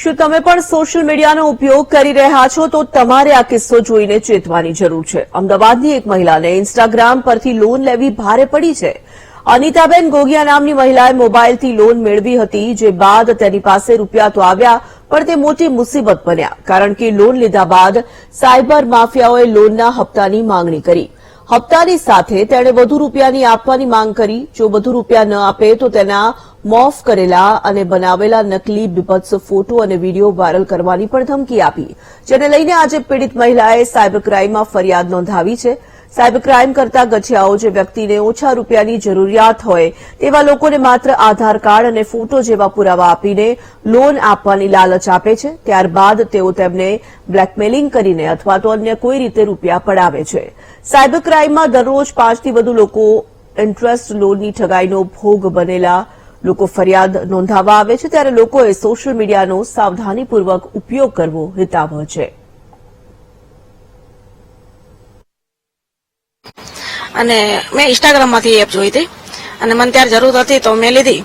શું તમે પણ સોશિયલ મીડિયાનો ઉપયોગ કરી રહ્યા છો તો તમારે આ કિસ્સો જોઈને ચેતવાની જરૂર છે. અમદાવાદની એક મહિલાને ઇન્સ્ટાગ્રામ પરથી લોન લેવી ભારે પડી છે. અનિતાબેન ગોગિયા નામની મહિલાએ મોબાઈલથી લોન મેળવી હતી, જે બાદ તેની પાસે રૂપિયા તો આવ્યા, પણ તે મોટી મુસીબત બન્યા, કારણ કે લોન લીધા બાદ સાયબર માફિયાઓએ લોનના હપ્તાની માંગણી કરી. હપ્તાની સાથે તેણે વધુ રૂપિયાની આપવાની માંગ કરી. જો વધુ રૂપિયા ન આપે તો તેના મોફ કરેલા અને બનાવેલા નકલી બીભત્સ ફોટો અને વીડિયો વાયરલ કરવાની પણ ધમકી આપી. જેને લઈને આજે પીડિત મહિલાએ સાયબર ક્રાઇમમાં ફરિયાદ નોંધાવી છે. સાયબર ક્રાઇમ કરતા ગઠિયાઓ જે વ્યક્તિને ઓછા રૂપિયાની જરૂરિયાત હોય તેવા લોકોને માત્ર આધાર કાર્ડ અને ફોટો જેવા પુરાવા આપીને લોન આપવાની લાલચ આપે છે. ત્યારબાદ તેઓ તેમને બ્લેકમેલિંગ કરીને અથવા તો અન્ય કોઈ રીતે રૂપિયા પડાવે છે. સાયબર ક્રાઇમમાં દરરોજ પાંચથી વધુ લોકો ઇન્ટરેસ્ટ લોનની ઠગાઈનો ભોગ બનેલા લોકો ફરિયાદ નોંધાવવા આવે છે ત્યારે લોકોએ સોશિયલ મીડિયાનો સાવધાનીપૂર્વક ઉપયોગ કરવો હિતાવહ છે. અને મેં ઇન્સ્ટાગ્રામમાંથી એપ જોઈ હતી. અને મને ત્યારે જરૂર હતી તો મેં લીધી.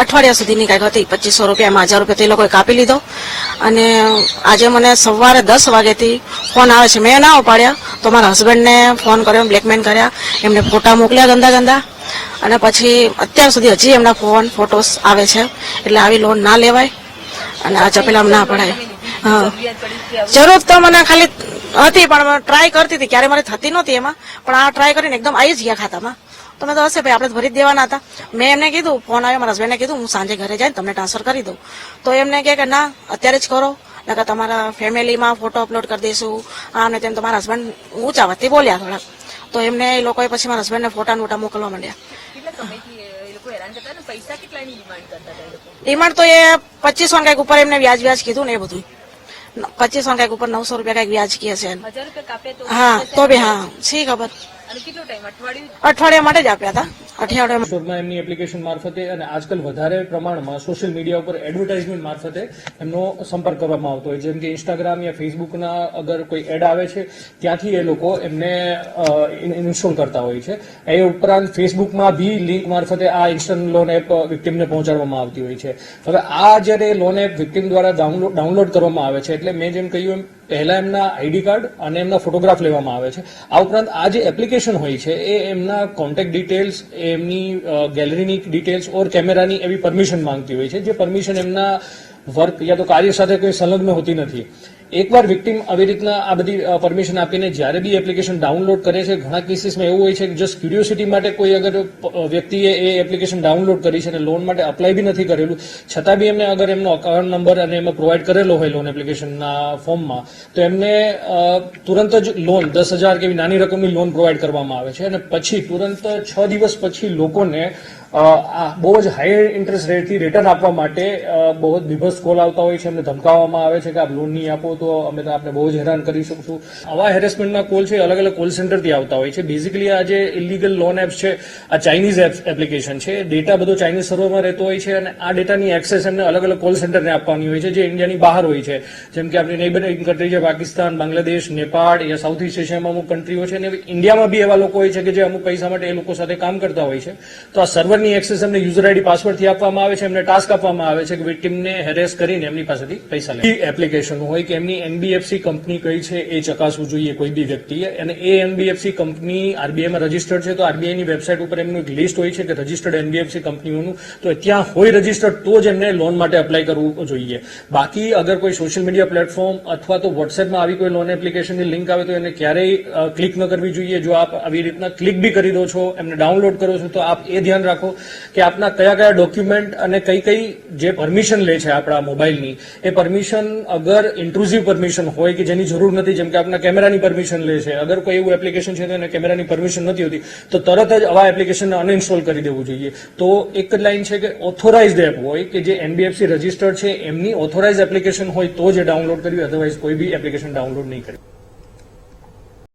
અઠવાડિયા સુધીની કાંઈક હતી. પચીસો રૂપિયામાં હજાર રૂપિયા તે લોકોએ કાપી લીધો. અને આજે મને સવારે દસ વાગ્યાથી ફોન આવે છે. મેં ના ઉપાડ્યા. તો મારા હસબન્ડને ફોન કર્યો બ્લેકમેલ કર્યા. એમને ફોટા મોકલ્યા ગંદા ગંદા. અને પછી અત્યાર સુધી હજી એમના ફોન, ફોટોસ આવે છે. એટલે આવી લોન ના લેવાય અને આ ચપેલા ના પડાય. જરૂર તો મને ખાલી હતી, પણ ટ્રાય કરતી હતી. ક્યારે મારે થતી નહોતી એમાં. પણ આ ટ્રાય કરીને એકદમ આવી જ ગયા ખાતામાં. તો મેં તો હશે ભાઈ, આપણે ભરી દેવાના હતા. મેં એમને કીધું, ફોન આવ્યો, મારા હસબન્ડને કીધું, હું સાંજે ઘરે જઈને તમને ટ્રાન્સફર કરી દઉં. તો એમને કહે કે, ના, અત્યારે જ કરો. નકર તમારા ફેમિલીમાં ફોટો અપલોડ કરી દઈશું. આમ ને તેમ. તો મારા હસબન્ડ ઊંચા વતી બોલ્યા થોડાક. તો એમને એ લોકોએ પછી મારા હસબન્ડને ફોટા નોટા મોકલવા માંડ્યા. ડિમાન્ડ તો એ પચીસો કંઈક ઉપર એમને વ્યાજ વ્યાજ કીધું ને એ બધું પચીસો કંઈક ઉપર નવસો રૂપિયા કંઈક વ્યાજ કહે છે હા તો બી હા શી ખબર? અઠવાડિયા માટે જ આપ્યા હતા. સ્ટોરમાં એમની એપ્લિકેશન મારફતે અને આજકાલ વધારે પ્રમાણમાં સોશિયલ મીડિયા ઉપર એડવર્ટાઇઝમેન્ટ મારફતે એમનો સંપર્ક કરવામાં આવતો હોય. જેમ કે ઇન્સ્ટાગ્રામ યા ફેસબુકના અગર કોઈ એડ આવે છે, ત્યાંથી એ લોકો એમને ઇન્સ્ટોલ કરતા હોય છે. એ ઉપરાંત ફેસબુકમાં બી લિંક મારફતે આ ઇન્સ્ટન્ટ લોન એપ વિક્ટિમને પહોંચાડવામાં આવતી હોય છે. હવે આ જ્યારે લોન એપ વિક્ટિમ દ્વારા ડાઉનલોડ કરવામાં આવે છે, એટલે મેં જેમ કહ્યું એમ પહેલા એમના આઈડી કાર્ડ અને એમના ફોટોગ્રાફ લેવામાં આવે છે. આ ઉપરાંત આ જે એપ્લિકેશન હોય છે, એ એમના કોન્ટેક્ટ ડિટેલ્સ એમની ગેલેરીની ડિટેલ્સ ઓર કેમેરાની એવી પરમિશન માંગતી હોય છે, જે પરમિશન એમના વર્ક યા તો કાર્ય સાથે કોઈ સંલગ્ન હોતી નથી. એકવાર વિક્ટિમ આવી રીતના આ બધી પરમિશન આપીને જ્યારે બી એપ્લિકેશન ડાઉનલોડ કરે છે, ઘણા કેસીસમાં એવું હોય છે કે જસ્ટ ક્યુરિયોસિટી માટે કોઈ અગર વ્યક્તિએ એ એપ્લિકેશન ડાઉનલોડ કરી છે અને લોન માટે અપ્લાય બી નથી કરેલું, છતાં બી એમને અગર એમનો અકાઉન્ટ નંબર અને એમાં પ્રોવાઈડ કરેલો હોય લોન એપ્લિકેશનના ફોર્મમાં તો એમને તુરંત જ લોન દસ હજાર કે એવી નાની રકમની લોન પ્રોવાઈડ કરવામાં આવે છે અને પછી તુરંત છ દિવસ પછી લોકોને બહુ જ હાઈ ઇન્ટરેસ્ટ રેટથી રિટર્ન આપવા માટે બહુ જ બીભસ કોલ આવતા હોય છે, એમને ધમકાવવામાં આવે છે કે આપ લોન નહીં આપો તો અમે તો આપને બહુ જ હેરાન કરી શકશું. આવા હેરેસમેન્ટના કોલ છે, અલગ અલગ કોલ સેન્ટરથી આવતા હોય છે. બેઝિકલી આ જે ઇલીગલ લોન એપ્સ છે, આ ચાઇનીઝ એપ્લિકેશન છે ડેટા બધો ચાઇનીઝ સર્વરમાં રહેતો હોય છે અને આ ડેટાની એક્સેસ એમને અલગ અલગ કોલ સેન્ટરને આપવાની હોય છે, જે ઇન્ડિયાની બહાર હોય છે. જેમ કે આપણી નેબરિંગ કન્ટ્રી છે પાકિસ્તાન બાંગ્લાદેશ નેપાળ યા સાઉથ ઇસ્ટ એશિયામાં અમુક કન્ટ્રીઓ છે અને ઇન્ડિયામાં બી એવા લોકો હોય છે કે જે અમુક પૈસા માટે એ લોકો સાથે કામ કરતા હોય છે. તો આ સર્વરની એક્સેસ એમને યુઝર આઈડી પાસવર્ડથી આપવામાં આવે છે, એમને ટાસ્ક આપવામાં આવે છે કે ટીમને હેરેસ કરીને એમની પાસેથી પૈસા લે. એપ્લિકેશન હોય કે એમની એનબીએફસી કંપની કઈ છે એ ચકાસવું જોઈએ કોઈ બી વ્યક્તિએ. અને એ એનબીએફસી કંપની આરબીઆઈમાં રજીસ્ટર્ડ છે, તો આરબીઆઈની વેબસાઇટ ઉપર એમનું એક લિસ્ટ હોય છે કે રજીસ્ટર્ડ એનબીએફસી કંપનીઓનું. તો ત્યાં હોય રજીસ્ટર્ડ, તો જ એમને લોન માટે અપ્લાય કરવું જોઈએ. બાકી અગર કોઈ સોશિયલ મીડિયા પ્લેટફોર્મ અથવા તો વોટ્સએપમાં આવી કોઈ લોન એપ્લિકેશનની લિંક આવે તો એને ક્યારેય ક્લિક ન કરવી જોઈએ. જો આપ આવી રીતના ક્લિક બી કરી દો છો, એમને ડાઉનલોડ કરો છો, તો આપ એ ધ્યાન રાખો કે આપના કયા કયા ડોક્યુમેન્ટ અને કઈ કઈ જે પરમિશન લે છે આપણા મોબાઈલની, એ પરમિશન અગર ઇન્ટ્રુઝિવ પરમિશન હોય કે જેની જરૂર નથી, જેમ કે આપના કેમેરાની પરમિશન લે છે. અગર કોઈ એવું એપ્લિકેશન છે તો એને કેમેરાની પરમિશન નથી હોતી. તો તરત જ આવા એપ્લિકેશનને અનઇન્સ્ટોલ કરી દેવું જોઈએ. તો એક જ લાઈન છે કે ઓથોરાઇઝડ એપ હોય કે જે એનબીએફસી રજિસ્ટર્ડ છે, એમની ઓથોરાઇઝ એપ્લિકેશન હોય તો જ ડાઉનલોડ કરવી અધરવાઇઝ કોઈ બી એપ્લિકેશન ડાઉનલોડ નહીં કરવી.